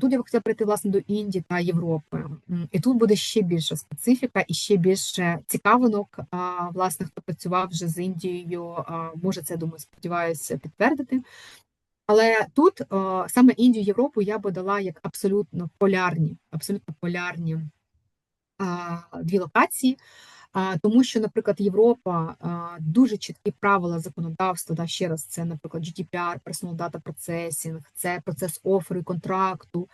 тут я б хотіла прийти власне до Індії та Європи. І тут буде ще більша специфіка і ще більше цікавинок. Власне, хто працював вже з Індією, може це думаю, сподіваюся, підтвердити. Але тут саме Індію, Європу я би дала як абсолютно полярні, абсолютно полярні дві локації. Тому що, наприклад, Європа дуже чіткі правила законодавства. Да, ще раз, це, наприклад, GDPR, Personal Data Processing, це процес оферу і контракту.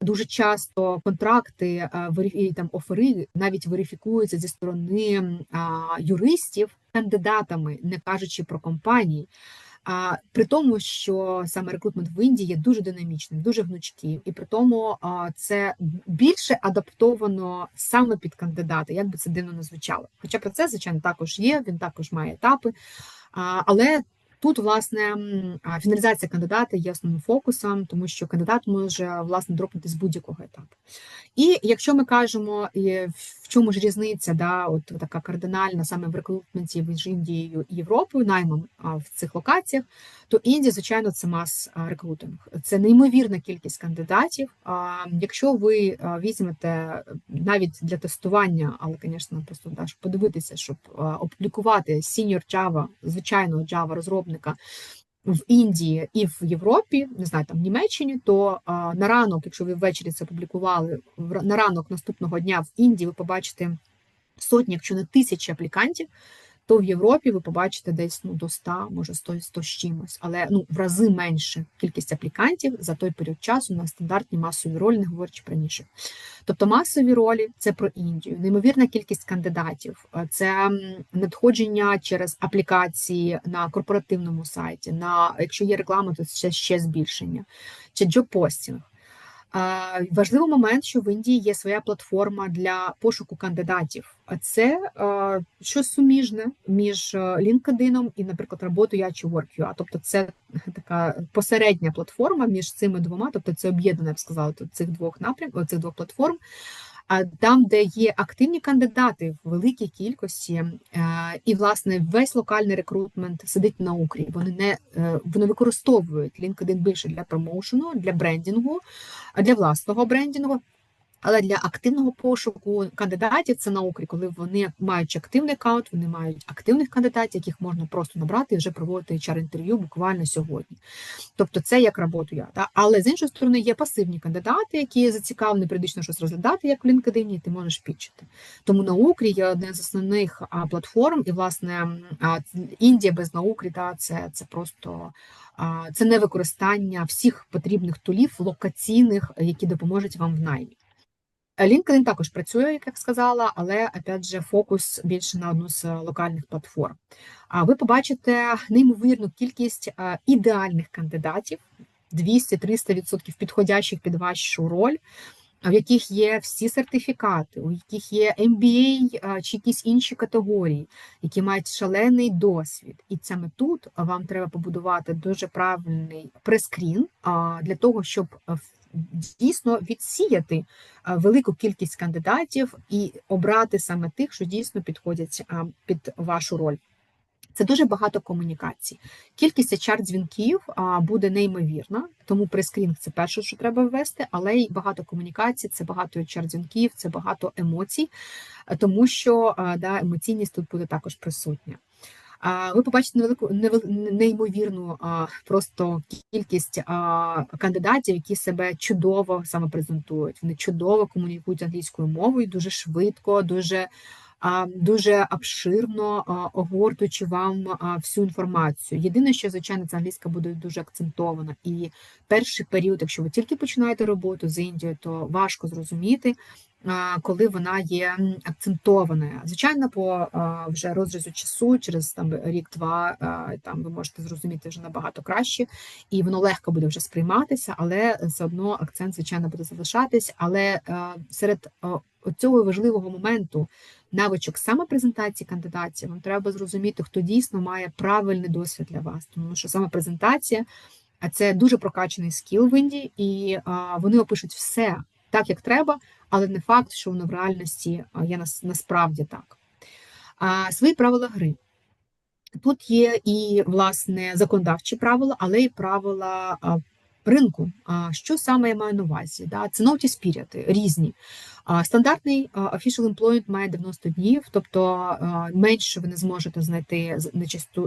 Дуже часто контракти і там офери навіть верифікуються зі сторони юристів кандидатами, не кажучи про компанії. А при тому, що саме рекрутмент в Індії є дуже динамічним, дуже гнучким, і при тому це більше адаптовано саме під кандидата, як би це дивно не звучало. Хоча процес, звичайно, також є, він також має етапи, але тут, власне, фіналізація кандидата є основним фокусом, тому що кандидат може власне дропнути з будь-якого етапу. І якщо ми кажемо, чому ж різниця, да, от така кардинальна саме в рекрутменті між Індією і Європою, наймом в цих локаціях, то Індія, звичайно, це мас рекрутинг. Це неймовірна кількість кандидатів. Якщо ви візьмете навіть для тестування, але, звісно, просто да, щоб подивитися, щоб опублікувати senior Java, звичайного Java розробника в Індії і в Європі, не знаю, там в Німеччині, то на ранок, якщо ви ввечері це публікували, на ранок наступного дня в Індії ви побачите сотні, якщо не тисячі аплікантів, то в Європі ви побачите десь ну, до 100, може 100, 100 з чимось, але ну, в рази менше кількість аплікантів за той період часу на стандартні масові ролі, не говорячи про інші. Тобто масові ролі це про Індію, неймовірна кількість кандидатів, е, це надходження через аплікації на корпоративному сайті. На якщо є реклама, то це ще збільшення, чи джоб-постінг. Важливий момент, що в Індії є своя платформа для пошуку кандидатів. А це щось суміжне між е, LinkedIn і, наприклад, роботою Work.ua. Тобто, це така посередня платформа між цими двома, тобто це об'єднане, я б сказала, цих двох напрямків, цих двох платформ. Там, де є активні кандидати в великій кількості, е, і власне весь локальний рекрутмент сидить на укрі. Вони не е, вони використовують LinkedIn більше для промоушену, для брендінгу, для власного брендінгу. Але для активного пошуку кандидатів це на укрі, коли вони мають активний аккаунт, вони мають активних кандидатів, яких можна просто набрати і вже проводити HR-інтерв'ю буквально сьогодні. Тобто це як роботу я. Да? Але з іншої сторони є пасивні кандидати, які зацікавлені періодично щось розглядати, як в LinkedIn, і ти можеш підчити. Тому наукрі є одне з основних платформ, і власне Індія без наукрі, да, це, це просто. Це не використання всіх потрібних тулів локаційних, які допоможуть вам в наймі. LinkedIn також працює, як я сказала, але опять же фокус більше на одну з локальних платформ. А ви побачите неймовірну кількість ідеальних кандидатів, 200-300% підходящих під вашу роль, в яких є всі сертифікати, у яких є MBA чи якісь інші категорії, які мають шалений досвід. І саме тут вам треба побудувати дуже правильний прескрін для того, щоб в- дійсно відсіяти велику кількість кандидатів і обрати саме тих, що дійсно підходять під вашу роль. Це дуже багато комунікацій. Кількість HR дзвінків буде неймовірна, тому прескрінг це перше, що треба ввести, але й багато комунікацій, це багато HR дзвінків, це багато емоцій, тому що да, емоційність тут буде також присутня. Ви побачите невелику невел- неймовірну просто кількість кандидатів, які себе чудово саме презентують. Вони чудово комунікують англійською мовою, дуже швидко, дуже дуже обширно огортуючи вам всю інформацію. Єдине, що звичайно, це англійська буде дуже акцентована. І перший період, якщо ви тільки починаєте роботу з Індією, то важко зрозуміти. Коли вона є акцентованою, звичайно, по вже розрізу часу, через там рік-два, там ви можете зрозуміти вже набагато краще, і воно легко буде вже сприйматися, але все одно акцент, звичайно, буде залишатись. Але серед цього важливого моменту навичок самопрезентації кандидатів, вам треба зрозуміти, хто дійсно має правильний досвід для вас, тому що самопрезентація це дуже прокачаний скіл в Індії, і вони опишуть все так, як треба, але не факт, що воно в реальності є нас, насправді так. А, свої правила гри. Тут є і власне законодавчі правила, але й правила ринку. А Що саме я маю на увазі? Да? Це period, різні. Стандартний official employment має 90 днів, тобто менше ви не зможете знайти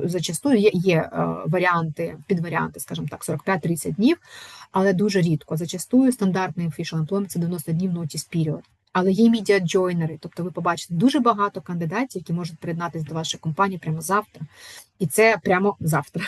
зачастую. Є, є варіанти, підваріанти, скажімо так, 45-30 днів, але дуже рідко. Зачастую стандартний official employment – це 90 днів notice period. Але є медіаджойнери, тобто ви побачите дуже багато кандидатів, які можуть приєднатися до вашої компанії прямо завтра, і це прямо завтра.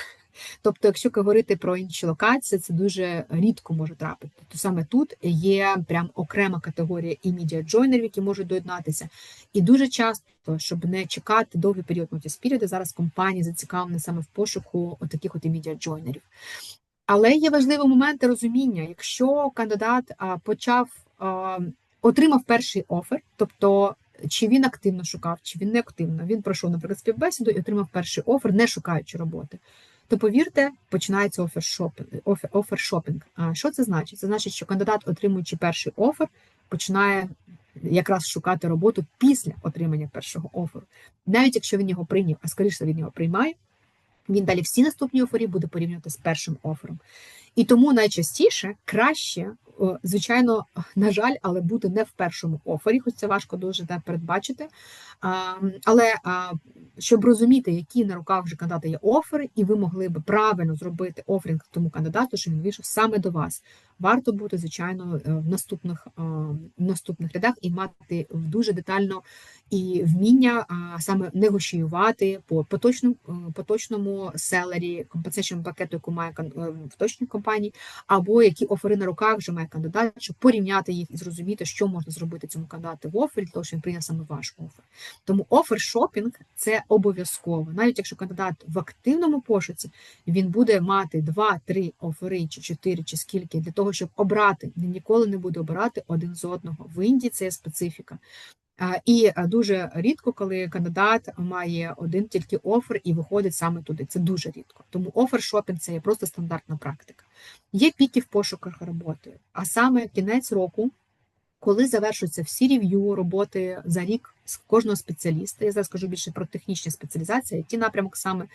Тобто, якщо говорити про інші локації, це дуже рідко може трапити. То саме тут є прям окрема категорія і медіаджойнерів, які можуть доєднатися. І дуже часто, щоб не чекати довгий період period, зараз компанії зацікавлені саме в пошуку таких от і медіаджойнерів. Але є важливі моменти розуміння, якщо кандидат почав отримав перший офер, тобто чи він активно шукав, чи він не активно. Він пройшов, наприклад, співбесіду і отримав перший офер, не шукаючи роботи. То повірте, починається офер шопінг. Офер, офер шопінг. А що це значить? Це значить, що кандидат, отримуючи перший офер, починає якраз шукати роботу після отримання першого оферу. Навіть якщо він його прийняв, а скоріше він його приймає, він далі всі наступні офері буде порівнювати з першим офером. І тому найчастіше краще звичайно, на жаль, але бути не в першому офері, хоч це важко дуже да, передбачити. Але щоб розуміти, які на руках вже кандидата є офери, і ви могли б правильно зробити оферінг тому кандидату, що він вийшов саме до вас. Варто бути, звичайно, е, в наступних в наступних рядах і мати дуже детально і вміння саме негошіювати по поточному е, поточному селері, компенсейшн пакету, яку має е, в точній компанії, або які офери на руках вже має кандидат, щоб порівняти їх і зрозуміти, що можна зробити цьому кандидату в офері, для того, що він прийняв саме ваш офер. Тому офер шопінг це обов'язково. Навіть якщо кандидат в активному пошуці, він буде мати 2-3 офери, чи 4, чи скільки, для того, щоб обрати. Він ніколи не буде обирати один з одного. В Індії це є специфіка. І дуже рідко, коли кандидат має один тільки офер і виходить саме туди. Це дуже рідко. Тому офер шопінг це є просто стандартна практика. Є піки в пошуках роботи, а саме кінець року, коли завершуються всі рев'ю роботи за рік з кожного спеціаліста. Я зараз скажу більше про технічні спеціалізації, ті напрямок саме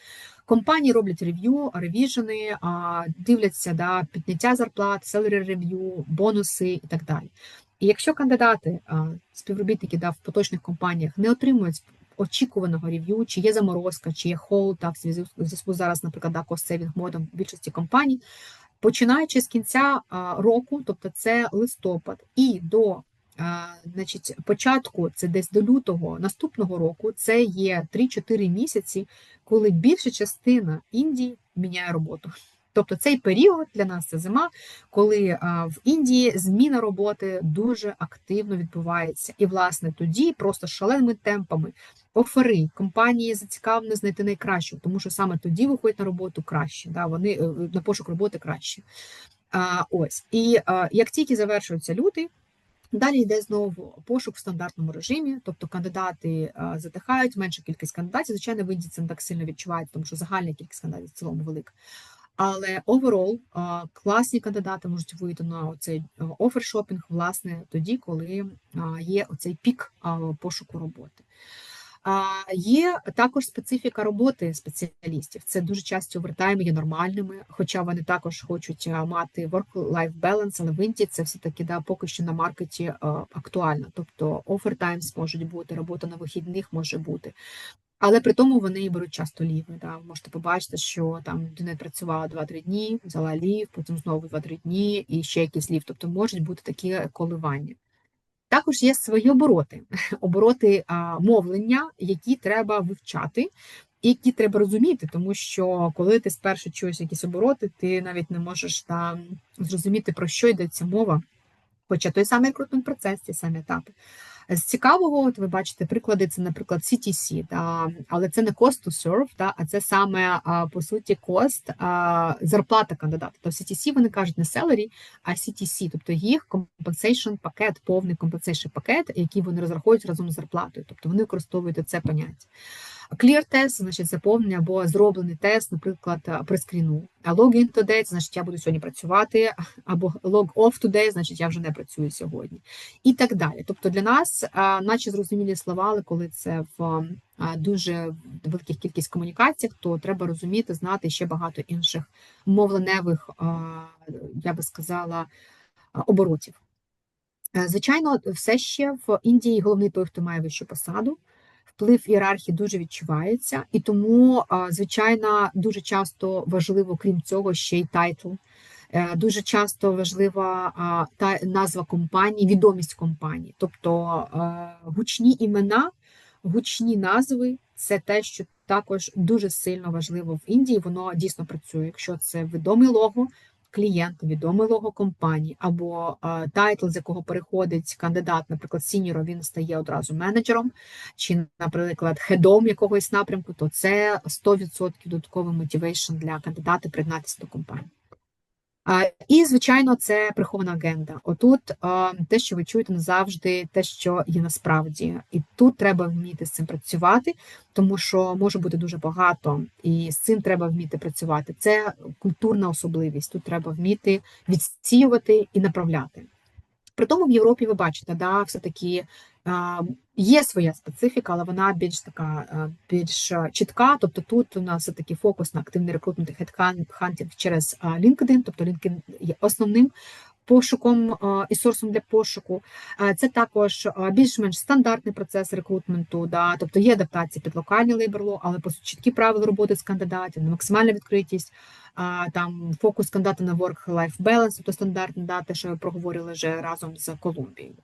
компанії роблять рев'ю, ревіжени, дивляться да, підняття зарплат, селері рев'ю, бонуси і так далі. І якщо кандидати, співробітники да, в поточних компаніях не отримують очікуваного рев'ю, чи є заморозка, чи є холд, так, в зв'язку зараз, наприклад, да, кост-сейвінг модом в більшості компаній, починаючи з кінця року, тобто це листопад, і до значить, початку, це десь до лютого наступного року, це є 3-4 місяці, коли більша частина Індії міняє роботу. Тобто цей період для нас це зима, коли в Індії зміна роботи дуже активно відбувається. І, власне, тоді просто шаленими темпами офери компанії зацікавлені знайти найкращу, тому що саме тоді виходять на роботу краще. Да, Вони е, на пошук роботи краще. А, Ось і а, як тільки завершується лютий. Далі йде знову пошук в стандартному режимі, тобто кандидати затихають, менша кількість кандидатів. Звичайно, в Індії це не так сильно відчувають, тому що загальна кількість кандидатів в цілому велика. Але оверол класні кандидати можуть вийти на цей офершопінг, власне, тоді, коли є оцей пік пошуку роботи. Є також специфіка роботи спеціалістів. Це дуже часто овертайми є нормальними, хоча вони також хочуть мати work-life balance, але в Індії це все таки да, поки що на маркеті актуально. Тобто овертаймс можуть бути, робота на вихідних може бути. Але при тому вони беруть часто ліви. Да. Можете побачити, що там людина працювала 2-3 дні, взяла лів, потім знову 2-3 дні і ще якийсь лів. Тобто можуть бути такі коливання. Також є свої обороти, обороти а, мовлення, які треба вивчати, і які треба розуміти, тому що коли ти спершу чуєш якісь обороти, ти навіть не можеш там зрозуміти, про що йдеться мова. Хоча той самий рекрутмент процес, ті самі етапи. З цікавого, от ви бачите приклади, це, наприклад, CTC, да, але це не cost to serve, да, а це саме по суті кост зарплата кандидата. То тобто CTC вони кажуть не salary, а CTC, тобто їх compensation пакет, повний compensation пакет, який вони розраховують разом з зарплатою. Тобто вони використовують це поняття. Clear тест, значить, заповнення або зроблений тест, наприклад, при скріну. А login today, значить, я буду сьогодні працювати, або log off today, значить, я вже не працюю сьогодні. І так далі. Тобто для нас, наче зрозумілі слова, але коли це в дуже велика кількість комунікацій, то треба розуміти, знати ще багато інших мовленевих, я би сказала, оборотів. Е, Звичайно, все ще в Індії головний той, хто має вищу посаду. Вплив ієрархії дуже відчувається, і тому, звичайно, дуже часто важливо, крім цього, ще й тайтл. Е, Дуже часто важлива та назва компанії, відомість компанії, тобто е, гучні імена, гучні назви це те, що також дуже сильно важливо в Індії. Воно дійсно працює. Якщо це відоме лого клієнта, відомий лого компанії, або тайтл, з якого переходить кандидат, наприклад, сіньором, він стає одразу менеджером, чи, наприклад, хедом якогось напрямку, то це 100% додатковий мотивейшн для кандидата приєднатися до компанії. І, звичайно, це прихована агенда. Отут те, що ви чуєте, не завжди те, що є насправді, і тут треба вміти з цим працювати, тому що може бути дуже багато, і з цим треба вміти працювати. Це культурна особливість. Тут треба вміти відсіювати і направляти. При тому в Європі ви бачите, да, все-таки а, є своя специфіка, але вона більш така більш чітка. Тобто тут у нас все-таки фокус на активний рекрутмент хедхантінг через а, LinkedIn, тобто LinkedIn є основним пошуком і сорсом для пошуку. Це також більш-менш стандартний процес рекрутменту, да, тобто є адаптація під локальні лейберло, але по чіткі правила роботи з кандидатів, максимальна відкритість, там фокус кандидата на work-life balance, тобто стандартна да, те, що ми проговорили вже разом з Колумбією.